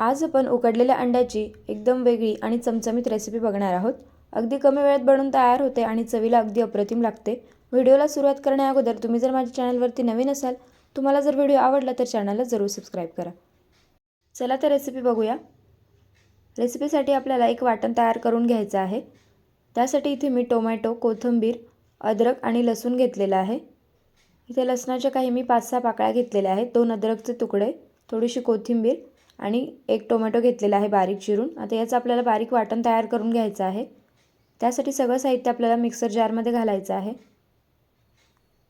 आज आपण उकडलेल्या अंड्याची एकदम वेगळी आणि चमचमीत रेसिपी बघणार आहोत. अगदी कमी वेळात बनवून तयार होते आणि चवीला अगदी अप्रतिम लागते. व्हिडिओला सुरुवात करण्याअगोदर तुम्ही जर माझ्या चॅनलवरती नवीन असाल तुम्हाला जर व्हिडिओ आवडला तर चॅनलला जरूर सबस्क्राईब करा. चला तर रेसिपी बघूया. रेसिपीसाठी आपल्याला एक वाटण तयार करून घ्यायचं आहे. त्यासाठी इथे मी टोमॅटो कोथिंबीर अद्रक आणि लसूण घेतलेलं आहे. इथे लसणाच्या काही मी पाच सहा पाकळ्या घेतलेल्या आहेत. दोन अद्रकचे तुकडे थोडीशी कोथिंबीर आणि एक टोमॅटो घेतलेला आहे बारीक चिरून. आता याचं आपल्याला बारीक वाटण तयार करून घ्यायचं आहे. त्यासाठी सगळं साहित्य आपल्याला मिक्सर जारमध्ये घालायचं आहे.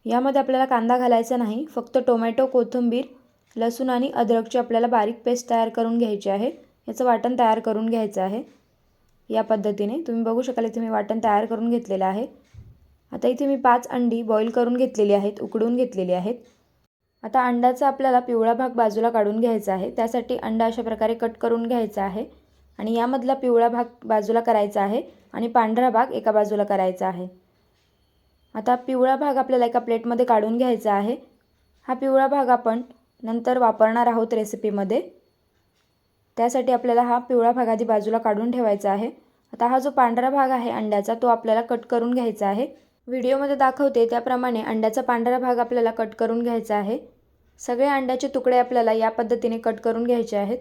यामध्ये आपल्याला कांदा घालायचा नाही फक्त टोमॅटो कोथिंबीर लसूण आणि अद्रकची आपल्याला बारीक पेस्ट तयार करून घ्यायची आहे. याचं वाटण तयार करून घ्यायचं आहे. या पद्धतीने तुम्ही बघू शकाल इथे मी वाटण तयार करून घेतलेलं आहे. आता इथे मी पाच अंडी बॉईल करून घेतलेली आहेत उकडून घेतलेली आहेत. आता अंड्याचा आपल्याला पिवळा भाग बाजूला काढून घ्यायचा आहे. त्यासाठी अंडा अशा प्रकारे कट करून घ्यायचा आहे. आणि यामधला पिवळा भाग बाजूला करायचा आहे आणि पांढरा भाग एका बाजूला करायचा आहे. आता पिवळा भाग आपल्याला एका प्लेटमध्ये काढून घ्यायचा आहे. हा पिवळा भाग आपण नंतर वापरणार आहोत रेसिपीमध्ये. त्यासाठी आपल्याला हा पिवळा भाग आधी बाजूला काढून ठेवायचा आहे. आता हा जो पांढरा भाग आहे अंड्याचा तो आपल्याला कट करून घ्यायचा आहे. व्हिडिओमध्ये दाखवते त्याप्रमाणे अंड्याचा पांढरा भाग आपल्याला कट करून घ्यायचा आहे. सगळे अंड्याचे तुकडे आपल्याला या पद्धतीने कट करून घ्यायचे आहेत.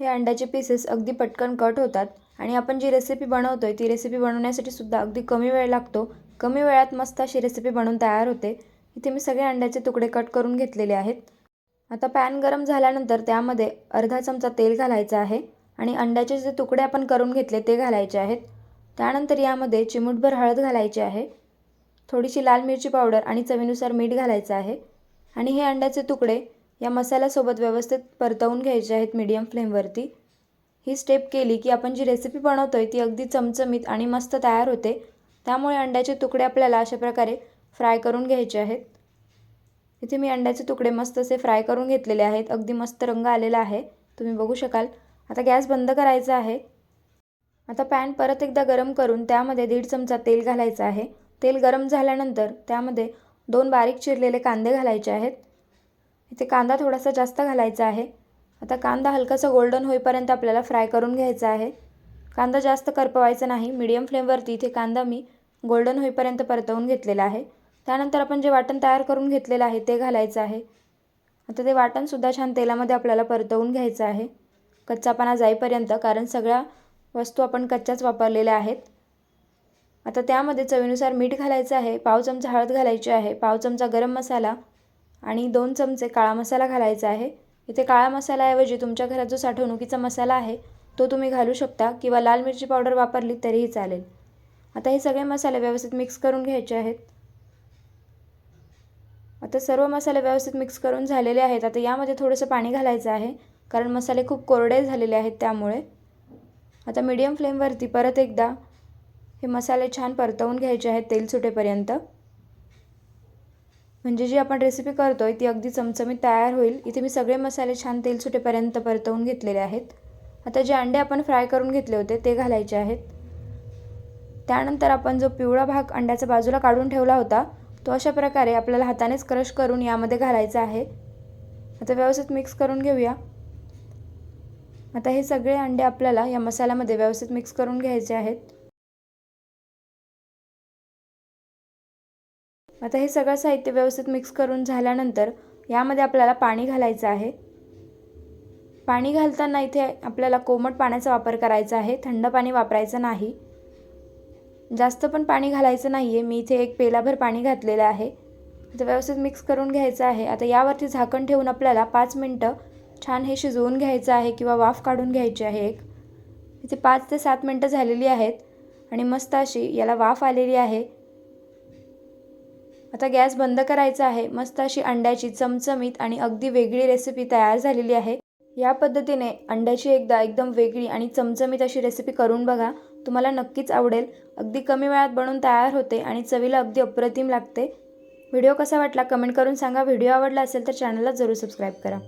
हे अंड्याचे पीसेस अगदी पटकन कट होतात आणि आपण जी रेसिपी बनवतो आहे ती रेसिपी बनवण्यासाठी सुद्धा अगदी कमी वेळ लागतो. कमी वेळात मस्त अशी रेसिपी बनवून तयार होते. इथे मी सगळे अंड्याचे तुकडे कट करून घेतलेले आहेत. आता पॅन गरम झाल्यानंतर त्यामध्ये अर्धा चमचा तेल घालायचं आहे आणि अंड्याचे जे तुकडे आपण करून घेतले ते घालायचे आहेत. त्यानंतर यामध्ये चिमूटभर हळद घालायची आहे थोडीशी लाल मिरची पावडर आणि चवीनुसार मीठ घालायचं आहे आणि हे अंड्याचे तुकडे या मसाल्यासोबत व्यवस्थित परतवून घ्यायचे आहेत मीडियम फ्लेमवरती ही स्टेप केली की आपण जी रेसिपी बनवतो आहे ती अगदी चमचमीत आणि मस्त तयार होते. त्यामुळे अंड्याचे तुकडे आपल्याला अशा प्रकारे फ्राय करून घ्यायचे आहेत. इथे मी अंड्याचे तुकडे मस्त असे फ्राय करून घेतलेले आहेत. अगदी मस्त रंग आलेला आहे. तुम्ही बघू शकाल. आता गॅस बंद करायचा आहे. आता पॅन परत एकदा गरम करून त्यामध्ये दीड चमचा तेल घालायचं आहे. तेल गरम झाल्यानंतर त्यामध्ये दोन बारीक चिरलेले कांदे घालायचे आहेत. इथे कांदा थोडासा जास्त घालायचा आहे. आता कांदा हलकासा गोल्डन होईपर्यंत आपल्याला फ्राय करून घ्यायचा आहे. कांदा जास्त करपवायचा नाही. मीडियम फ्लेमवरती इथे कांदा मी गोल्डन होईपर्यंत परतवून घेतलेला आहे. त्यानंतर आपण जे वाटण तयार करून घेतलेलं आहे ते घालायचं आहे. आता ते वाटणसुद्धा छान तेलामध्ये आपल्याला परतवून घ्यायचं आहे. कच्चापणा जाईपर्यंत कारण सगळ्या वस्तू आपण कच्च्याच वापरलेल्या आहेत. आता त्यामध्ये चवीनुसार मीठ घालायचं आहे पाव चमचा हळद घालायची आहे पाव चमचा गरम मसाला आणि दोन चमचे काळा मसाला घालायचा आहे. इथे काळा मसाल्याऐवजी तुमच्या घरात जो साठवणुकीचा मसाला आहे तो तुम्ही घालू शकता किंवा लाल मिरची पावडर वापरली तरीही चालेल. आता हे सगळे मसाले व्यवस्थित मिक्स करून घ्यायचे आहेत. आता सर्व मसाले व्यवस्थित मिक्स करून झालेले आहेत. आता यामध्ये थोडंसं पाणी घालायचं आहे कारण मसाले खूप कोरडे झालेले आहेत त्यामुळे. आता मीडियम फ्लेमवरती परत एकदा हे मसाले छान परतवून घ्यायचे आहेत तेल सुटेपर्यंत. म्हणजे जी आपण रेसिपी करतो आहे ती अगदी चमचमीत तयार होईल. इथे मी सगळे मसाले छान तेल सुटेपर्यंत परतवून घेतलेले आहेत. आता जे अंडे आपण फ्राय करून घेतले होते ते घालायचे आहेत. त्यानंतर आपण जो पिवळा भाग अंड्याचा बाजूला काढून ठेवला होता तो अशा प्रकारे आपल्याला हातानेच क्रश करून यामध्ये घालायचा आहे. आता व्यवस्थित मिक्स करून घेऊया. आता हे सगळे अंडे आपल्याला या मसाल्यामध्ये व्यवस्थित मिक्स करून घ्यायचे आहेत. आता हे सगळं साहित्य व्यवस्थित मिक्स करून झाल्यानंतर यामध्ये आपल्याला पाणी घालायचं आहे. पाणी घालताना इथे आपल्याला कोमट पाण्याचा वापर करायचा आहे. थंड पाणी वापरायचं नाही. जास्त पण पाणी घालायचं नाही आहे मी इथे एक पेलाभर पाणी घातलेलं आहे. आता व्यवस्थित मिक्स करून घ्यायचं आहे. आता यावरती झाकण ठेवून आपल्याला पाच मिनटं छान हे शिजवून घ्यायचं आहे किंवा वाफ काढून घ्यायची आहे एक. इथे पाच ते सात मिनटं झालेली आहेत आणि मस्त अशी याला वाफ आलेली आहे. आता गॅस बंद करायचा आहे. मस्त अशी अंड्याची चमचमीत आणि अगदी वेगळी रेसिपी तयार झालेली आहे. या पद्धतीने अंड्याची एकदा एकदम वेगळी आणि चमचमीत अशी रेसिपी करून बघा. तुम्हाला नक्कीच आवडेल. अगदी कमी वेळात बनवून तयार होते आणि चवीला अगदी अप्रतिम लागते. व्हिडिओ कसा वाटला कमेंट करून सांगा. व्हिडिओ आवडला असेल तर चॅनलला जरूर सबस्क्राईब करा.